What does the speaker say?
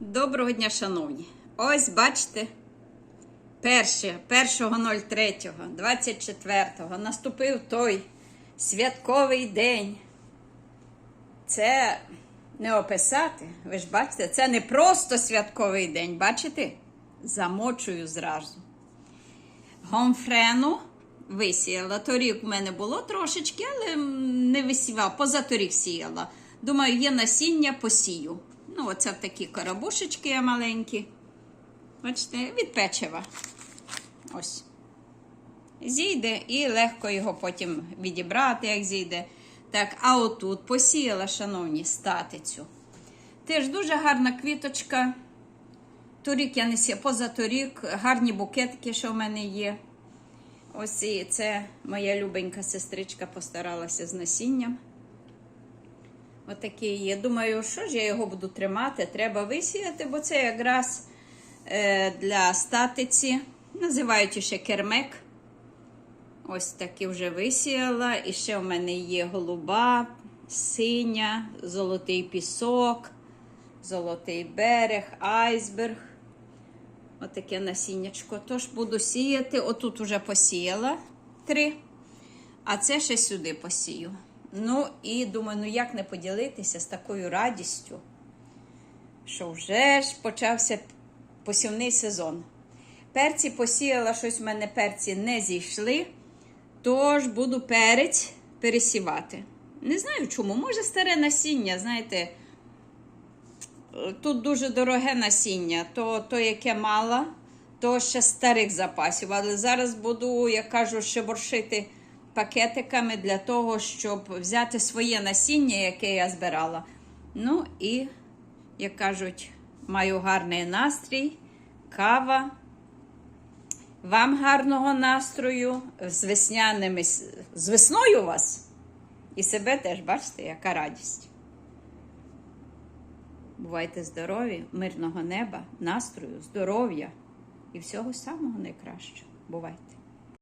Доброго дня, шановні. Ось бачите, 1.03.24 наступив той святковий день. Це не описати, ви ж бачите, це не просто святковий день, бачите? Замочую зразу. Гомфрену висіяла. Торік в мене було трошечки, але не висівала, позаторік сіяла. Думаю, є насіння, посію. Ну, оце такі карабушечки маленькі. Бачите, від печива. Ось. Зійде і легко його потім відібрати, як зійде. Так, а отут посіяла, шановні, статицю. Теж дуже гарна квіточка. Торік я не сіяла, позаторік гарні букетики, що в мене є. Ось і це моя любенька сестричка постаралася з насінням. Отакий є. Думаю, що ж я його буду тримати? Треба висіяти, бо це якраз е, для статиці. Називають ще кермек. Ось такі вже висіяла. І ще в мене є голуба, синя, золотий пісок, золотий берег, айсберг. Отаке насіннячко. Тож буду сіяти. Отут уже посіяла три, а це ще сюди посію. Ну і думаю, ну як не поділитися з такою радістю, що вже ж почався посівний сезон. Перці посіяла, щось в мене перці не зійшли, тож буду перець пересівати. Не знаю чому, може старе насіння, знаєте, тут дуже дороге насіння, то, то яке мало, то ще старих запасів. Але зараз буду, як кажу, ще боршити пакетиками для того, щоб взяти своє насіння, яке я збирала. Ну і, як кажуть, маю гарний настрій, кава. Вам гарного настрою з весняними, з весною вас. І себе теж, бачите, яка радість. Бувайте здорові, мирного неба, настрою, здоров'я і всього самого найкращого. Бувайте!